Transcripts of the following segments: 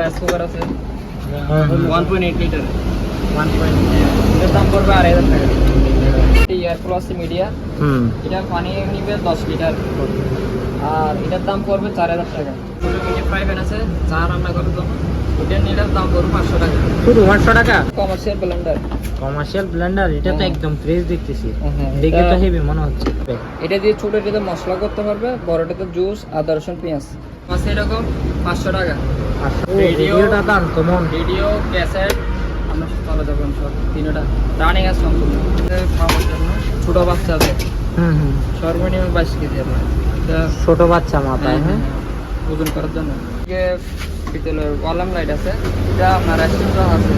Rice cooker আছে। Litre দাম পড়বে আড়াই হাজার টাকা। এয়ার কুলার আছে মিডিয়া হুম। এটা পানি নিবে দশ লিটার আর এটার দাম পড়বে চার হাজার টাকা। ছোটো মিডিয়াম ফ্রাই প্যান আছে চা রান্না করার জন্য ওটার নিলে দাম পড়বে পাঁচশো টাকা। শুধু পাঁচশো টাকা? কমার্শিয়াল ব্লেন্ডার কমার্শিয়াল ব্লেন্ডার এটা তো হ্যাঁ। একদম ফ্রেশ দেখতেছি। হ্যাঁ, দেখে তো হেভি মনে হচ্ছে। এটা দিয়ে ছোটোটাতে মশলা করতে পারবে বড়টাতে জুস আদা রসুন পেঁয়াজ। আছে এরকম পাঁচশো টাকা। রেডিও- রেডিওটা দাম কেমন ভিডিও ক্যাসেট আমরা যাবেন সব তিনটা। রানিং আছে সম্পূর্ণ। জন্য ছোটো বাচ্চা আছে। হুম হুম। সর্বনিম্ন বাইশ কেজি আপনার ছোট বাচ্চা মাথায় হ্যাঁ ওজন করার জন্য। কলাম লাইট আছে। এটা আপনার রেস্টুরেন্ট আছে।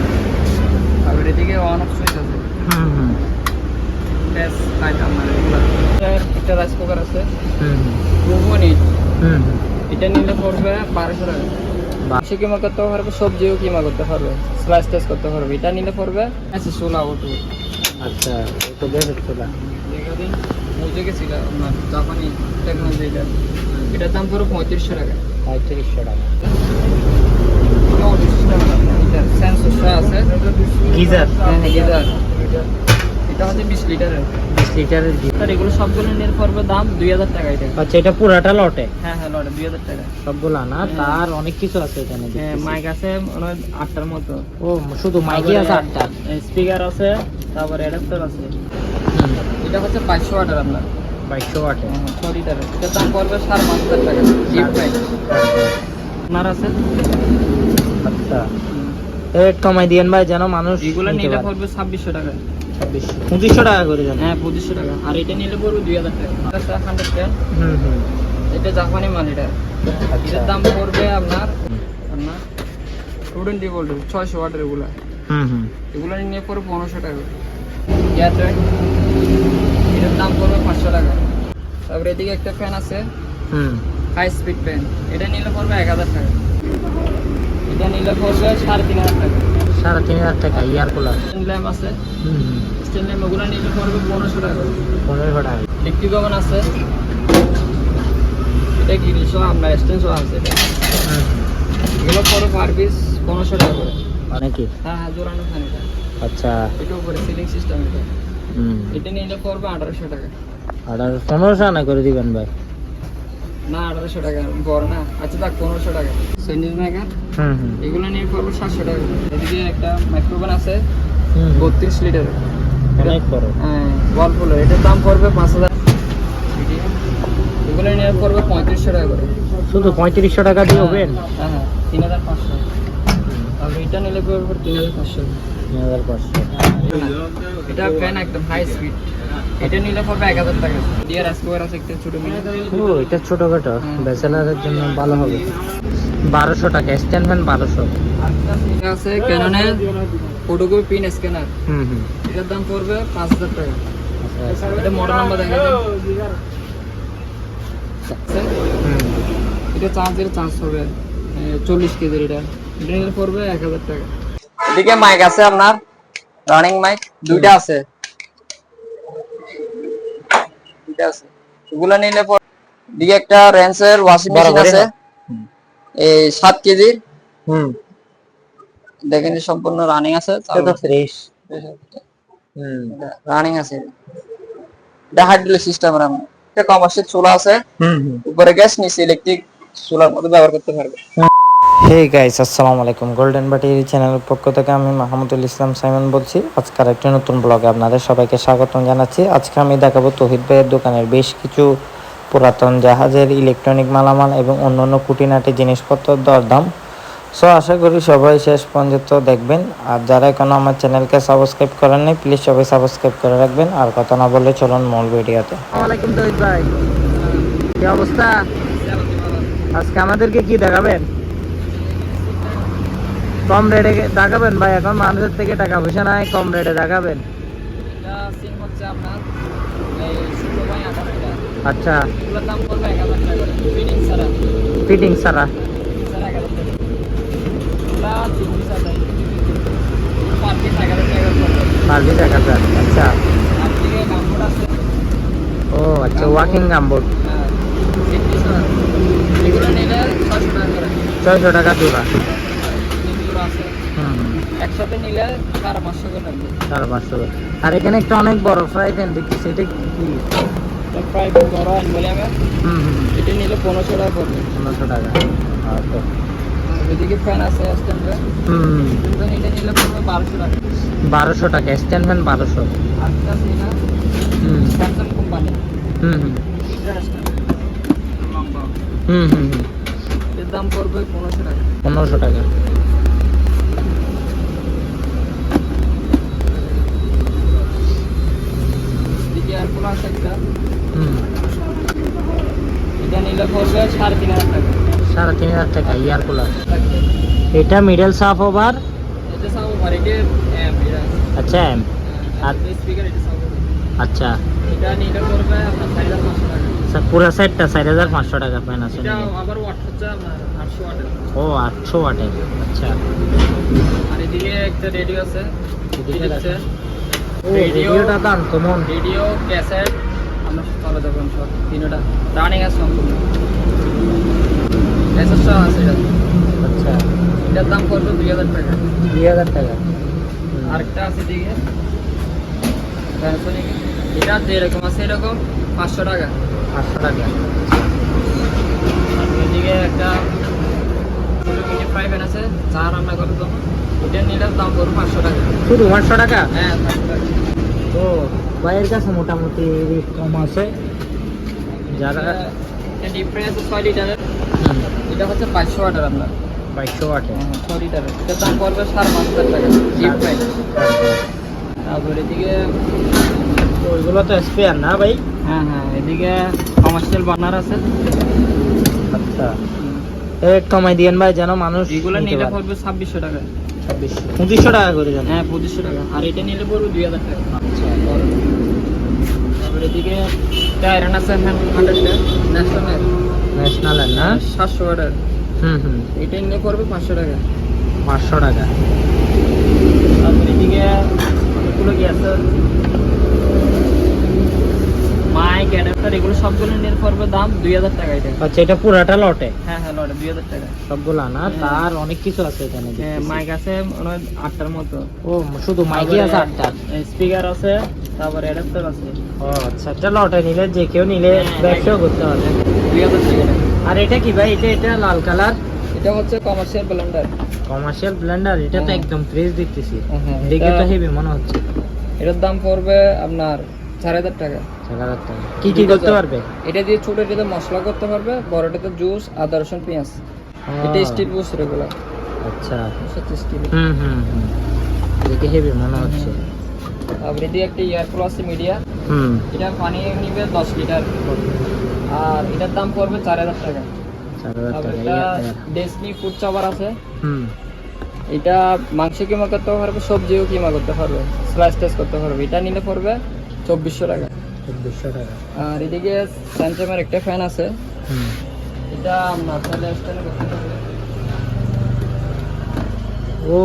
আর এদিকে অন অফ সুইচ আছে। হুম হুম। গ্যাস লাইট আপনার এগুলো। একটা রাইস কুকার আছে। হুম হুম। এটা নিলে পড়বে বারোশো টাকা। মাংস কিমা করতে পারবে? সবজিও কিমা করতে পারবে? স্লাইস টাইস করতে পারবে? এটা নিলে পড়বে আচ্ছা ষোলো ওটু আচ্ছা তো বেশ ছিল দীর্ঘদিন বুঝে গেছিল আপনার জাপানি টেকনোলজি এটা। এটার দাম পড়বে পঁয়ত্রিশশো টাকা। পঁয়ত্রিশশো টাকা। গিজার। হ্যাঁ গিজার। এটা হচ্ছে বিশ লিটারের। বিশ লিটারের গিজার আর এগুলো সবগুলো নিয়ে পড়বে দাম দুই হাজার টাকা এটা আচ্ছা এটা পুরাটা লটে? হ্যাঁ হ্যাঁ লটে দুই হাজার টাকা সবগুলা না? হ্যাঁ। তার অনেক কিছু আছে এখানে হ্যাঁ মাইক আছে আটটার মতো। ও শুধু মাইকই আছে আটটা? স্পিকার আছে তারপরে অ্যাডাপ্টার আছে। এটা হচ্ছে বাইশশো ওয়াটের আপনার। বাইশশো ওয়াটে? ছ লিটারের এটার দাম পড়বে সাড়ে পাঁচ হাজার টাকা। ডিপ প্রাইস আপনার আছে? আচ্ছা। কমাই দিয়েন ভাই যেন মানুষ এগুলো নিলে পড়বে ছাব্বিশশো টাকা পঁচিশশো টাকা করে জানেন হ্যাঁ পঁচিশশো টাকা। আর এটা নিলে পড়বে দুই হাজার টাকা। হান্ড্রেড টেন হুম হুম। এটা জাপানি মাল এটা। আচ্ছা। এটার দাম পড়বে আপনার আপনার টু টোয়েন্টি ভোল্ট ছয়শো ওয়াটের এগুলো। হুম হুম। এগুলো নিয়ে পড়বে পনেরোশো টাকা। এয়ারটেল এটার দাম পড়বে পাঁচশো টাকা। তারপরে এদিকে একটা ফ্যান আছে। হুম। হাই স্পিড ফ্যান এটা নিলে পড়বে এক হাজার টাকা। এটা নিলে পড়বে সাড়ে তিন হাজার টাকা। সাড়ে তিন হাজার টাকা ইয়ার কুলার ল্যাম্প আছে। স্টেন ল্যাম্প ওগুলো নিলে পড়বে পনেরোশো টাকা। পনেরোশো টাকা। ইলেকট্রিক ওভেন আছে। এটা আপনার আছে এটা। এগুলো পড়বে পার পিস পনেরোশো টাকা করে। নাকি হ্যাঁ হ্যাঁ জোরানো ফ্যান এটা। আচ্ছা। এটা উপরে সিলিং সিস্টেম এটা। হুম। এটা নিলে পড়বে আঠারোশো টাকা। আর পনেরোশো আনা করে দিবেন ভাই। না আঠারোশো টাকা। বড় না আচ্ছা থাক পনেরোশো টাকা। স্যান্ডউইচ মেকার এগুলো নিয়ে পড়বে সাতশো টাকা। এদিকে একটা মাইক্রোওভেন আছে বত্রিশ লিটার অনেক বড়। হ্যাঁ ওয়ালপুল এটার দাম পড়বে পাঁচ হাজার। এগুলো নিয়ে পড়বে পঁয়ত্রিশশো টাকা করে। শুধু পঁয়ত্রিশশো টাকা দিয়ে হবেন হ্যাঁ হ্যাঁ তিন হাজার পাঁচশো। তাহলে এটা নিলে পড়বে তিন হাজার পাঁচশো। তিন হাজার পাঁচশো। এটা ফ্যান একদম হাই স্পিড এটা নিলে পড়বে এক হাজার টাকা। ডিয়ার স্কোয়ার আছে একটা ছোটো মিলে। ও এটা ছোটখাটো। ব্যাচেলারের জন্য ভালো হবে। বারোশো টাকা স্ট্যান্ড ফ্যান বারোশো। আছে ক্যাননের ফটোকপি পিন স্ক্যানার হুম হুম। এটার দাম পড়বে পাঁচ হাজার টাকা। এটা মডেল নাম্বার দেখা এটা চার্জের চার্জ হবে চল্লিশ কেজির এটা। এটা নিলে পড়বে এক হাজার টাকা। এদিকে মাইক আছে আপনার? রানিং মাইক দুইটা আছে। দুইটা আছে। এগুলো নিলে পর একটা রেন্সের ওয়াশিং মেশিন আছে। এই সাত কেজির হুম। দেখেন সম্পূর্ণ রানিং আছে। তো ফ্রেশ হুম। রানিং আছে। এটা হাইড্রোলিক সিস্টেম রাম কমার্শিয়াল চুলা আছে। উপরে গ্যাস নিচে ইলেকট্রিক চুলার মধ্যে ব্যবহার করতে পারবে হে গাইস, আসসালামু আলাইকুম। গোল্ডেন বাটি চ্যানেলের পক্ষ থেকে আমি মাহমুদুল ইসলাম সাইমন বলছি। আজকের একটি নতুন ব্লগে আপনাদের সবাইকে স্বাগতম জানাচ্ছি। আজকে আমি দেখাবো তহিদ ভাইয়ের দোকানের বেশ কিছু পুরাতন জাহাজের ইলেকট্রনিক মালামাল এবং অন্যান্য খুঁটিনাটি জিনিসপত্রের দরদাম সো আশা করি সবাই শেষ পর্যন্ত দেখবেন। আর যারা এখনও আমার চ্যানেলকে সাবস্ক্রাইব করেন নাই প্লিজ সবাই সাবস্ক্রাইব করে রাখবেন। আর কথা না বলে চলুন মূল ভিডিওতে। আজকে আমাদেরকে কি দেখাবেন? কম রেটে দেখাবেন ভাই এখন মানুষের থেকে টাকা পয়সা নাই কম রেটে দেখাবেন। আচ্ছা। ফিটিং সারা আচ্ছা। ও আচ্ছা ওয়াকিং গামবোর্ড। হ্যাঁ। ছয়শো টাকা জোড়া একসাথে নিলে সাড়ে পাঁচশো করে সাড়ে পাঁচশো আর এখানে একটা অনেক বড় ফ্রাই প্যান দেখতেছি। এটা কি? এটা প্রায় বড় হুম হুম এটা নিলে পনেরোশো টাকা পড়বে পনেরোশো টাকা। আচ্ছা। এদিকে ফ্যান আছে স্ট্যান্ডে হুম এটা নিলে পড়বে বারোশো টাকা। বারোশো টাকা স্ট্যান্ড ফ্যান বারোশো। হুম। স্যামসাং কোম্পানি হুম হুম। হুম হুম হুম। এর দাম পড়বে পনেরোশো টাকা। পনেরোশো টাকা। এয়ারফোন একটা? এটা নিলে পড়বে সাড়ে তিন হাজার টাকা। সাড়ে তিন হাজার টাকা ইয়ার কুলার। এটা মিডল সাফ ওভার এটা আর এটা এম আচ্ছা এম আর স্পিকার এটা আচ্ছা। নিলে পড়বে আপনার চার হাজার পাঁচশো টাকা। স্যার পুরো সেটটা চার হাজার পাঁচশো টাকা প্যান আছে ও আটশো ওয়াটের আচ্ছা। আর এদিকে একটা রেডিও আছে। ভিডিওটা তো আনকমন রেডিও ক্যাসেট আমরা চলে দেবেন সব তিনটা রানিং আছে সম্পূর্ণ। ক্যাসেট সহ আছে এটা। আচ্ছা। এটার দাম পড়বে দুই হাজার টাকা। দুই হাজার টাকা। আরেকটা আছে দিকে। প্যানাসোনিক এটা যেরকম আছে এরকম পাঁচশো টাকা। পাঁচশো টাকা। এদিকে একটা ফ্রাই প্যান আছে চা রান্না করার জন্য ওটা দাম পাঁচশো টাকা। শুধু পাঁচশো টাকা? হ্যাঁ ও ভাইয়ের কাছে মোটামুটি কম আছে। যারা ছয় লিটারের এটা হচ্ছে পাঁচশো আপনার বাইশশো হ্যাঁ, ছয় লিটারের দাম পড়বে সাড়ে পাঁচ হাজার টাকা। ডিপ তারপর এদিকে ওইগুলো তো স্পেয়ার না ভাই? হ্যাঁ হ্যাঁ এদিকে কমার্শিয়াল বার্নার আছে। আচ্ছা। কমাই দিয়েন ভাই যেন মানুষ এগুলো নিলে। পড়বে ছাব্বিশশো টাকা। ছাব্বিশশো। পঁচিশশো টাকা করে জানেন হ্যাঁ পঁচিশশো টাকা। আর এটা নিলে পড়বে দুই হাজার টাকা। আচ্ছা তারপরে এদিকে টায়ারান আছে হান্ড্রেডটা ন্যাশনাল ন্যাশনাল না? সাতশো টাকা হুম হুম। এটা নিলে পড়বে পাঁচশো টাকা। পাঁচশো টাকা তারপর এদিকে অনেকগুলো কি আছে মাইক অ্যাডাপ্টার এগুলো সবগুলো নিয়ে পড়বে দাম দুই হাজার টাকা এটা আচ্ছা এটা পুরাটা লটে? হ্যাঁ হ্যাঁ লটে দুই হাজার টাকা। সবগুলা না? হ্যাঁ। তার অনেক কিছু আছে এখানে মাইক আছে মনে হয় আটটার মতো। ও শুধু মাইকই আছে আটটা স্পিকার আছে তারপর অ্যাডাপ্টার আছে। ও আচ্ছা এটা লটে নিলে যে কেউ নিলে হ্যাঁ, ব্যবসাও করতে পারবে। দুই হাজার টাকা। আর এটা কি ভাই? এটা এটা লাল কালার? এটা হচ্ছে কমার্শিয়াল ব্লেন্ডার কমার্শিয়াল ব্লেন্ডার এটা তো। একদম ফ্রেশ দেখতেছি। দেখে তো হেভি মনে হচ্ছে। এটার দাম পড়বে আপনার চার হাজার টাকা। চার হাজার টাকা। কি কি করতে পারবে? এটা দিয়ে ছোটটাতে মশলা করতে পারবে বড়টাতে জুস আদা রসুন পেঁয়াজ। এটা স্টিল বুস রেগুলার আচ্ছা। স্টিল হুম হুম হুম। দেখে হেভি মনে হচ্ছে। তারপরে দিয়ে একটা ইয়ারফোন আছে মিডিয়া হুম। এটা পানি নিবে দশ লিটার আর এটার দাম পড়বে চার হাজার টাকা। ফুড চাবার আছে। হুম। এটা মাংস কিমা করতে পারবে সবজিও কিমা করতে পারবে স্লাইস টেস্ট করতে পারবে। এটা নিলে পড়বে চব্বিশশো টাকা। চব্বিশশো টাকা। আর এদিকে স্যামসাংয়ের একটা ফ্যান আছে। এটা আপনার তাহলে ও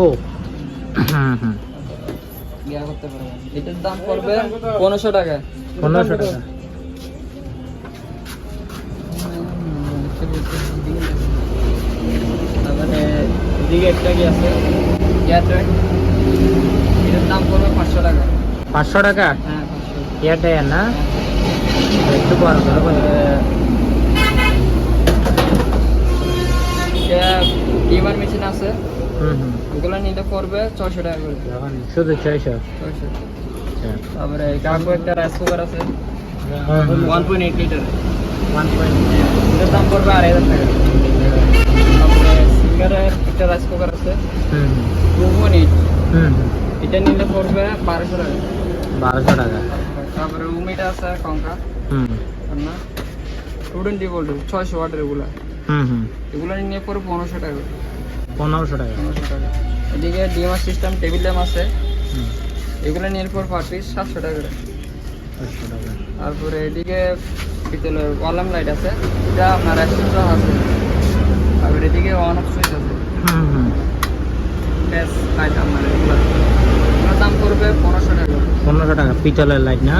হুম হুম ইয়া করতে পারবে। এটার দাম পড়বে পনেরোশো টাকা। পনেরোশো টাকা। তারপরে এদিকে একটা কি আছে? এটার দাম পড়বে পাঁচশো টাকা। পাঁচশো টাকা? হ্যাঁ। করে বলি এটা টিমার মেশিন আছে ওগুলো নিলে পড়বে ছয়শো টাকা করে শুধু ছয়শো ছয়শো তারপরে কাকু একটা রাইস কুকার আছে one point eight litre one point এটার দাম পড়বে আড়াই হাজার টাকা তারপরে সিঙ্গারের একটা রাইস কুকার আছে টু পয়েন্ট এইট এটা নিলে পড়বে বারোশো টাকা বারোশো টাকা তারপরে উমিটা আছে কঙ্কা। হুম। না টু টোয়েন্টি ভোল্ট ছয়শো ওয়াটের এগুলা। হুম হুম। এগুলো নিয়ে পড়বে পনেরোশো টাকা। পনেরোশো টাকা। পনেরোশো টাকা। এদিকে ডিমার সিস্টেম টেবিল ল্যাম্প আছে। এগুলো নিয়ে পর পার পিস সাতশো টাকা টাকা। তারপরে এদিকে পিতলের ওয়ালাম লাইট আছে। এটা আপনার একশো আছে। তারপরে এদিকে অন অফ সুইচ আছে। হুম হুম। ব্যাস লাইট আপনার এগুলো। পড়বে পনেরোশো টাকা। পনেরোশো টাকা পিতলের লাইট না?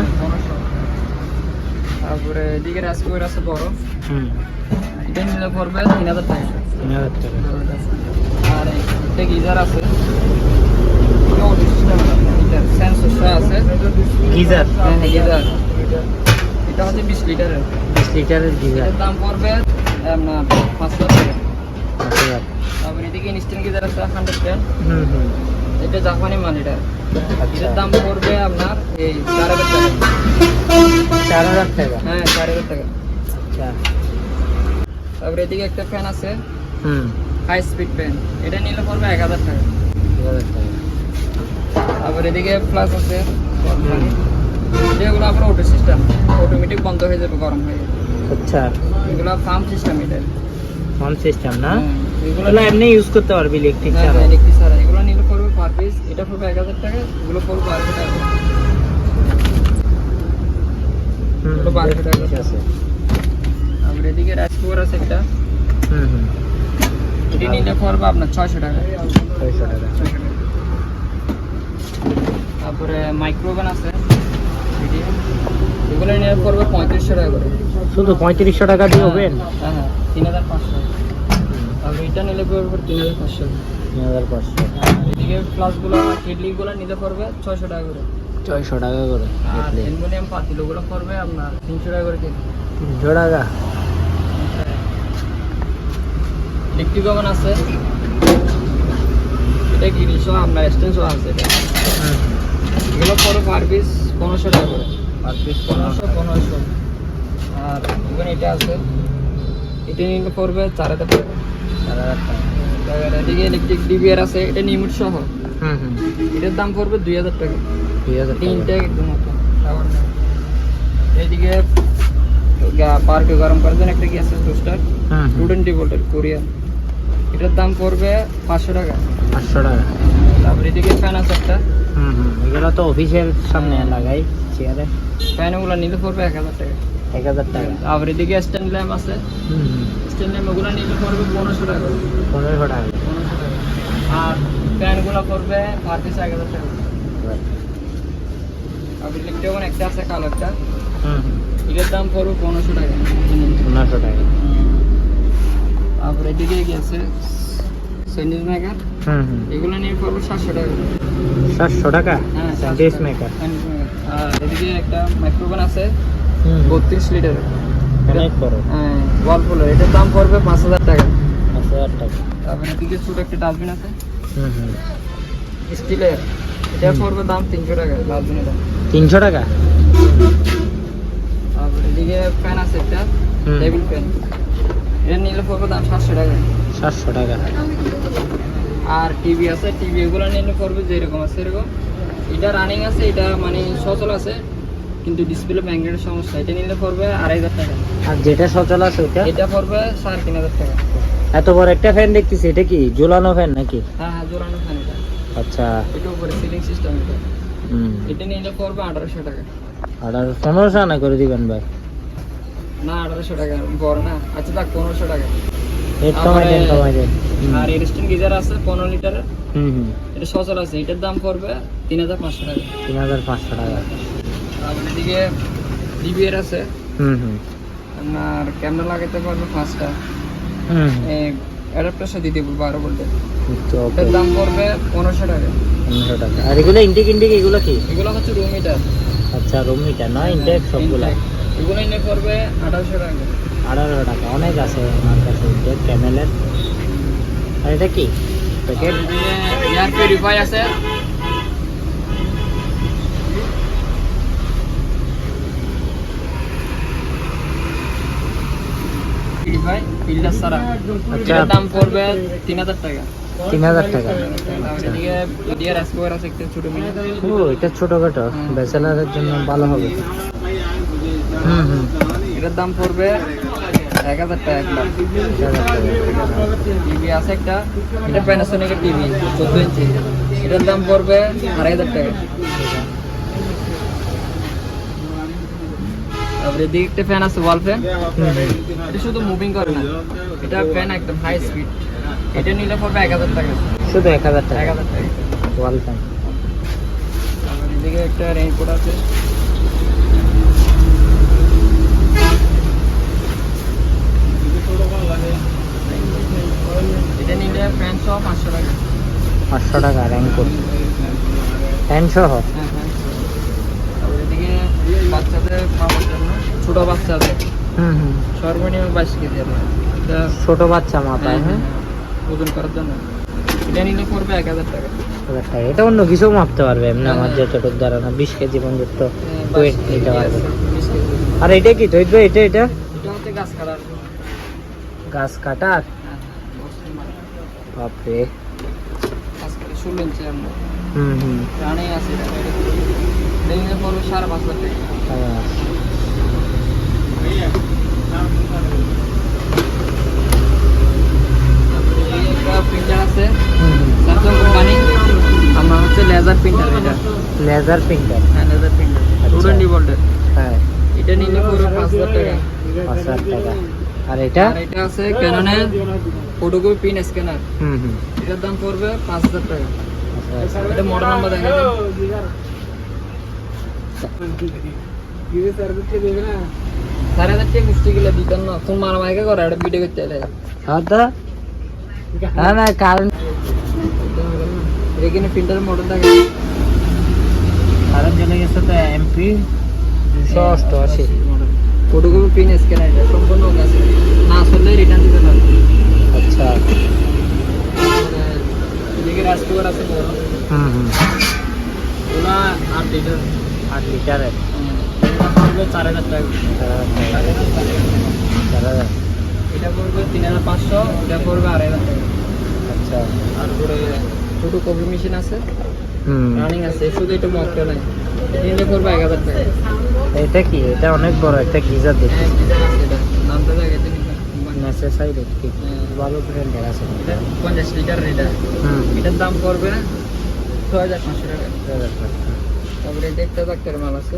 তারপরে এদিকে রাজকুয়ার আছে বড়। হুম। এটা নিলে পড়বে তিন হাজার টাকা তিন হাজার টাকা আর একটা গিজার আছে সেন্সর আছে। গিজার? হ্যাঁ গিজার। এটা হচ্ছে বিশ লিটারের। বিশ লিটারের গিজার। দাম পড়বে আপনার পাঁচশো টাকা। তারপরে এদিকে ইনস্ট্যান্ট গিজার আছে হান্ড্রেড হুম। এটা জাপানি মাল এটা। আচ্ছা। এটার দাম পড়বে আপনার এই চার হাজার টাকা। চার হাজার টাকা? হ্যাঁ চার হাজার টাকা। আচ্ছা। তারপরে এদিকে একটা ফ্যান আছে। হুম। হাই স্পিড ফ্যান এটা নিলে পড়বে এক হাজার টাকা। তারপরে এদিকে প্লাস আছে। যেগুলো আপনার অটো সিস্টেম অটোমেটিক বন্ধ হয়ে যাবে গরম হয়ে আচ্ছা। এগুলো পাম্প সিস্টেম এটা। ফোন সিস্টেম না? এগুলো এগুলো এমনি ইউজ করতে পারবি ইলেকট্রিক ছাড়া electric ছাড়া। এগুলো নিলে পড়বে পার পিস এটা পড়বে এক হাজার টাকা এগুলো পড়বে বারোশো টাকা। এগুলো বারোশো টাকা। আছে। তারপরে এদিকে রাইস কুকার আছে একটা। হুম হুম। এটি নিলে পড়বে আপনার ছয়শো টাকা। ছয়শো টাকা। তারপরে মাইক্রোওভেন আছে। এগুলো নিলে পড়বে পঁয়ত্রিশশো টাকা করে। শুধু পঁয়ত্রিশশো টাকা দিয়ে হবেন হ্যাঁ হ্যাঁ তিন হাজার পাঁচশো। তারপরে এটা নিলে পড়বে তিন হাজার পাঁচশো। তিন হাজার পাঁচশো। এদিকে প্লাসগুলো কেটলিগুলো নিতে পড়বে ছয়শো টাকা করে। ছয়শো টাকা করে আর অ্যালুমিনিয়াম পাতিলগুলো পড়বে আপনার তিনশো টাকা করে কেজি। তিনশো টাকা? ইলেকট্রিক ওভেন আছে। এটা গ্রিলসহ আপনার এক্সটেন্সও আছে এটা। হুম এগুলো পড়বে পার পিস পনেরোশো টাকা করে। পার পিস পনেরোশো পনেরোশো। আর এখানে এটা আছে। এটা নিলে পড়বে চার হাজার টাকা। চার হাজার টাকা। এদিকে ইলেকট্রিক ডিবিআর আছে এটা নিমুট সহ। হুম হুম। এটার দাম পড়বে দুই হাজার টাকা। দুই হাজার তিনটে একদম। এইদিকে পার্কে গরম করার জন্য একটা গ্যাসের টোস্টার টু টোয়েন্টি ভোল্টের কোরিয়ান এটার দাম পড়বে পাঁচশো টাকা। পাঁচশো টাকা। তারপরে এদিকে ফ্যান আছে একটা। হুম হুম। এগুলো তো অফিসের সামনে লাগাই চেয়ারে ফ্যানগুলো নিলে পড়বে এক হাজার টাকা। এক হাজার টাকা। তারপরে এদিকে স্ট্যান্ড ল্যাম্প আছে। স্ট্যান্ড ল্যাম্প ওগুলো নিলে পড়বে পনেরোশো টাকা। পনেরোশো টাকা। পনেরোশো টাকা আর ফ্যানগুলো পড়বে পার পিস এক হাজার টাকা। আর ইলেকট্রিক একটা আছে কালো একটা। এটার দাম পড়বে পনেরোশো টাকা। পনেরোশো টাকা। তারপরে এদিকে কি স্যান্ডউইচ মেকার এগুলো নিয়ে পড়বে সাতশো টাকা। সাতশো টাকা? হ্যাঁ স্যান্ডউইচ মেকার আর এদিকে একটা মাইক্রোওভেন আছে। বত্রিশ লিটার। অনেক বড়। হ্যাঁ ওয়ালপুলের এটার দাম পড়বে পাঁচ হাজার টাকা। পাঁচ হাজার টাকা। তারপরে এদিকে ছোট একটা ডাস্টবিন আছে। হুম হুম। স্টিলের। এটা। পড়বে দাম তিনশো টাকা ডাস্টবিনের দাম। তিনশো টাকা? তারপরে এদিকে ফ্যান আছে একটা টেবিল ফ্যান এটা নিলে পড়বে দাম সাতশো টাকা। সাতশো টাকা। আর টিভি আছে টিভি এগুলো নিলে পড়বে যেরকম আছে এরকম এটা রানিং আছে এটা মানে সচল আছে। কিন্তু ডিসপ্লে ম্যাগনেটের সমস্যা এটা নিলে পড়বে আড়াই হাজার টাকা। আর যেটা সচল আছে ওটা এটা পড়বে সাড়ে তিন হাজার টাকা। এত বড় একটা ফ্যান দেখতেছি এটা কি ঝুলানো ফ্যান নাকি? হ্যাঁ হ্যাঁ জোরানো ফ্যান এটা। আচ্ছা। এটা উপরে সিলিং সিস্টেম এটা। হুম। এটা নিলে পড়বে আঠারোশো টাকা। আর আর পনেরোশো আনা করে দিবেন ভাই। না আঠারোশো টাকা বড় না। আচ্ছা থাক পনেরোশো টাকা। রেট কমাই দেন কমাই দেন। হুম। আর গিজার আছে পনেরো লিটারের। হুম হুম। এটা সচল আছে এটার দাম পড়বে তিন হাজার পাঁচশো টাকা। তিন হাজার পাঁচশো টাকা। তারপরে এদিকে ডিবিআর আছে। হুম হুম। আপনার ক্যামেরা লাগাতে পারবে পাঁচটা? হুম অ্যাডাপ্টার সাথে দিয়ে দেবো বারো ভোল্টের এটার দাম পড়বে পনেরোশো টাকা। পনেরোশো টাকা। আর এগুলো ইন্টিক ইন্টিক এগুলো কি? এগুলো হচ্ছে রুম মিটার আচ্ছা রুম মিটার না ইন্টেক সবগুলো? এগুলো এনে পড়বে আঠারোশো টাকা। আঠারোশো টাকা। অনেক আছে আমার কাছে ইন্টেক ক্যামেলের আর এটা কি? প্যাকেট এয়ার পিউরিফাই আছে। আচ্ছা। এটার দাম পড়বে তিন হাজার টাকা। তিন হাজার টাকা। মিনি ও এটা ছোটখাটো। ব্যাচেলারের জন্য ভালো হবে। হুম হুম। এটার দাম পড়বে এক হাজার টাকা এক এক হাজার টাকা। টিভি আছে একটা। এটা প্যানাসোনিকের টিভি চোদ্দ ইঞ্চি। এটার দাম পড়বে আড়াই হাজার টাকা। তারপরে এদিকে একটা ফ্যান আছে ওয়াল ফ্যান। এটা শুধু মুভিং করে না। এটা ফ্যান একদম হাই স্পিড এটা নিলে পড়বে এক হাজার টাকা। শুধু এক হাজার টাকা। এক হাজার টাকা। ওয়াল ফ্যান এদিকে একটা রেইনকোট আছে। এটা নিলে ফ্যান সহ পাঁচশো টাকা। পাঁচশো টাকা র্যাঙ্কুর ফ্যান সহ? হ্যাঁ হ্যাঁ এদিকে বাচ্চাদের খাওয়ার জন্য ছোট বাচ্চাদের হুম হুম। সর্বনিম্ন বাইশ কেজি আপনার ছোট বাচ্চা মাথায় হ্যাঁ ওজন করার জন্য। এটা নিলে পড়বে এক হাজার টাকা। এটা অন্য কিছু মাপতে পারবে এমনি আমার হ্যাঁ। যতটুকু ধারণা বিশ কেজি পর্যন্ত হ্যাঁ, ওয়েট নিতে পারবে। আছে, 20 কেজি। আর এটা কি? ধরবে এটা এটা? এটা হচ্ছে গাছ কাটার গাছ কাটার? হ্যাঁ, বাপরে। ষোলো ইঞ্চি হুম হুম। রানিং আছে এটা। পড়বে সাড়ে পাঁচ লাখ টাকা হ্যাঁ। তারপরে এই একটা প্রিন্টার আছে হুম হুম স্যামসাং কোম্পানি আমার হচ্ছে লেজার প্রিন্টার এটা লেজার প্রিন্টার হ্যাঁ লেজার প্রিন্টার আচ্ছা। টু হ্যাঁ এটা নিলে পড়বে পাঁচ হাজার টাকা পাঁচ হাজার টাকা আর এটা আর এটা আছে ক্যাননের ফটোকপি পিন স্ক্যানার হুম হুম এটার দাম পড়বে পাঁচ হাজার টাকা। এটা মডেল নাম্বার দেখা চার হাজার টাকা কুস্তি গেলে দিতেন না তুমি মারামারিকে করে একটা ভিডিও করতে এলে। আর তো। না না কারণ এখানে প্রিন্টার মডেল থাকে কারণ চলে গেছে তো এমপি দুশো অষ্টআশি। ফটোকপি পিন স্ক্যানার এটা সম্পূর্ণ আছে। না আসলে রিটার্ন দিতে পারবে আচ্ছা। এদিকে রাজকুমার আছে বড়। হুম হুম। আট লিটার আট লিটারের পড়বে চার হাজার টাকা। এটা পড়বে তিন হাজার পাঁচশো এটা পড়বে আড়াই হাজার টাকা। আচ্ছা। তারপরে ছোটো কপি মেশিন আছে। রানিং আছে শুধু এটা মকটা নাই। এটা নিলে এক হাজার টাকা। এটা কি? এটা অনেক বড় একটা গিজার দেখি হ্যাঁ আছে নামটা নেসেসারি দেখি হ্যাঁ। ভালো ব্র্যান্ডের আছে। এটা পঞ্চাশ লিটার এটা এটার দাম পড়বে ছ হাজার পাঁচশো টাকা। তারপরে একটা ডাক্তারের মাল আছে।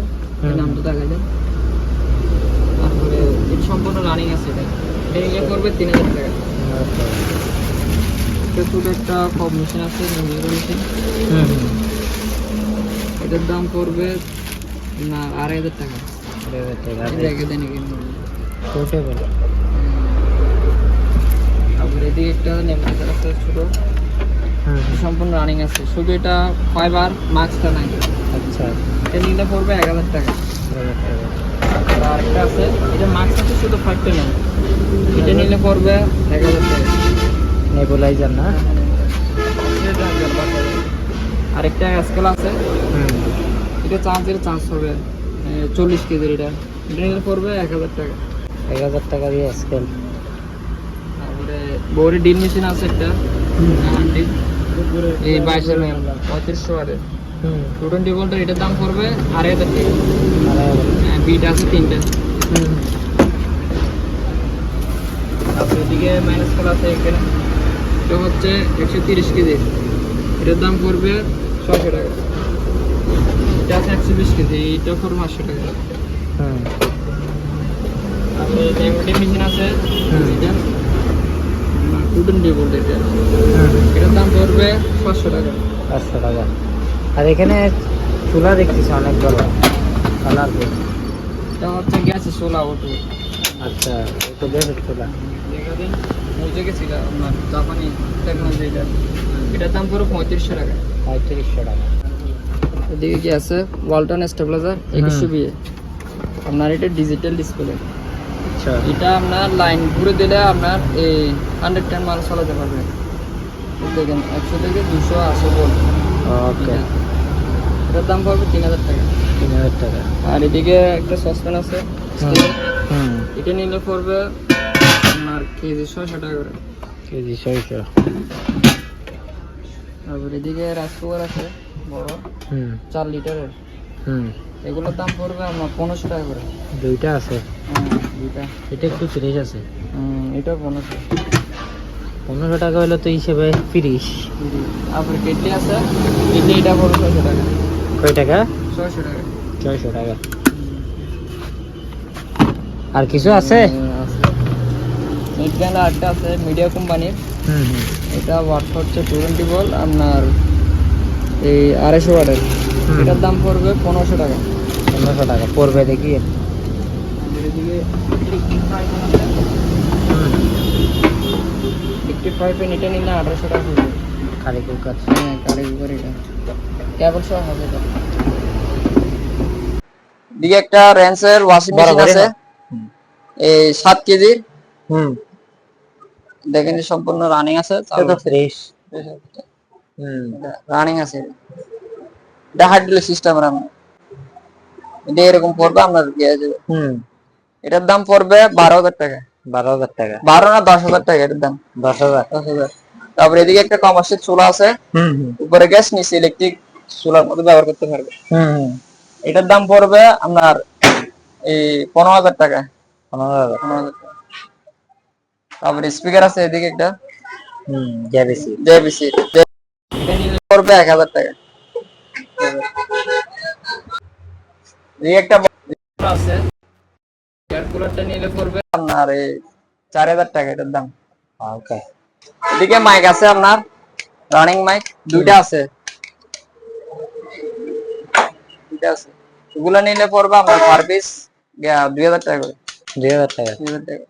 নামটা দেখা যায় তারপরে সম্পূর্ণ রানিং আছে এটা। নিলে তিন হাজার টাকা। একটা কপ মেশিন আছে নিজের মেশিন এটার দাম পড়বে না আড়াই হাজার টাকা। জায়গাতে নাকি পোর্টেবল তারপরে এদিকে একটা নেমলেজার আছে ছোটো। সম্পূর্ণ রানিং আছে। শুধু এটা ফাইবার মাস্কটা নাই আচ্ছা। এটা নিলে পড়বে এক হাজার টাকা। আর আরেকটা আছে এটা মাস্ক আছে শুধু ফাইভটা নেই এটা নিলে পড়বে এক হাজার টাকা। নেবুলাইজার না। আরেকটা স্কেল আছে। এটা চার্জের চার্জ হবে চল্লিশ কেজির এটা এটা নিলে পড়বে এক হাজার টাকা। এক হাজার টাকা দিয়ে স্কেল তারপরে বউরের ডিল মেশিন আছে একটা। ডিল এই বাইশ এম এম পঁয়ত্রিশশো আরে হুম। টু টোয়েন্টি ভোল্টের এটার দাম পড়বে আড়াই হাজার টাকা। হ্যাঁ, বিট আছে তিনটে। তারপরে এদিকে মাইনাস কল আছে এখানে। এটা হচ্ছে একশো তিরিশ কেজি। এটার দাম পড়বে ছশো টাকা। এটা আছে একশো বিশ কেজি এটা পড়বে পাঁচশো টাকা। হুম। তারপরে মেশিন আছে। হুম। এটা এটার দাম পড়বে পাঁচশো টাকা। পাঁচশো টাকা। আর এখানে চুলা দেখতেছি অনেক বড়। কালার এটা হচ্ছে গ্যাস সোলা ওটু। আচ্ছা তো গ্যাসের চুলা। দেখাদিন বুঝে গেছিল আপনার জাপানি টেকনোলজি এটা এটার দাম পড়বে পঁয়ত্রিশশো টাকা। পঁয়ত্রিশশো টাকা। এদিকে কি আছে? ওয়ালটন স্টেবিলাইজার একুশশো বিয়ে। আপনার এটা ডিজিটাল ডিসপ্লে আচ্ছা। এটা আপনার লাইন ঘুরে দিলে আপনার এই হান্ড্রেড টেন মাল চালাতে পারবে। দেখেন একশো থেকে দুশো আশি ভোল্ট ওকে এটার দাম পড়বে তিন হাজার টাকা। তিন হাজার টাকা। আর এদিকে একটা সসপ্যান আছে এটা নিলে পড়বে আপনার কেজি ছয়শো টাকা করে। কেজি ছয়শো। তারপর এদিকে রাইস কুকার আছে বড়। হুম। চার লিটারের হুম। এগুলোর দাম পড়বে আপনার পনেরোশো টাকা করে। দুইটা আছে। এটা একটু তিরিশ আছে। এটা পনেরোশো। পনেরোশো টাকা হলে তো হিসেবে তিরিশ। তারপরে কেটলি আছে। কেটলি এটা ছয়শো টাকা। কয় টাকা? ছয়শো টাকা। ছয়শো টাকা। আর কিছু আছে? হুম, আছে। মিডিয়া কোম্পানির এটা ওয়াট হচ্ছে টোয়েন্টি বল আপনার এই আড়াইশো ওয়াটের এটার দাম পড়বে পনেরোশো টাকা। পনেরোশো টাকা পড়বে দেখি। এদিকে এইটটি ফাইভ এন এটা নিলে আঠারোশো টাকা পড়বে কারি কুকার হ্যাঁ কারি কুকার এটা। কেবল সহ হবে এটা দিকে একটা রেন্সের ওয়াশিং মেশিন আছে। এই সাত কেজির হুম। দেখেন যে সম্পূর্ণ রানিং আছে এটা ফ্রেশ হুম। রানিং আছে। এটা হাইড্রোলিক সিস্টেম রান এটা এরকম পড়বে আপনার হুম। এটার দাম পড়বে বারো হাজার টাকা। বারো হাজার টাকা। বারো না দশ হাজার টাকা এটার দাম। দশ হাজার। দশ হাজার। তারপরে এদিকে একটা কমার্সিয়াল চুলা আছে। উপরে গ্যাস নিচে ইলেকট্রিক চুলার মধ্যে ব্যবহার করতে পারবে। এটার দাম পড়বে আপনার এই পনেরো হাজার টাকা। পনেরো হাজার। পনেরো হাজার টাকা। তারপরে স্পিকার আছে এদিকে একটা। হুম জেবিসি জেবিসি পড়বে এক হাজার টাকা। একটা আছে এয়ার কুলারটা নিলে পড়বে আপনার এই চার হাজার টাকা এটার দাম ওকে এদিকে মাইক আছে আপনার রানিং মাইক দুইটা আছে. দুইটা আছে. এগুলো নিলে পড়বে আপনার পার পিস দুই হাজার টাকা করে দুই হাজার টাকা দুই হাজার টাকা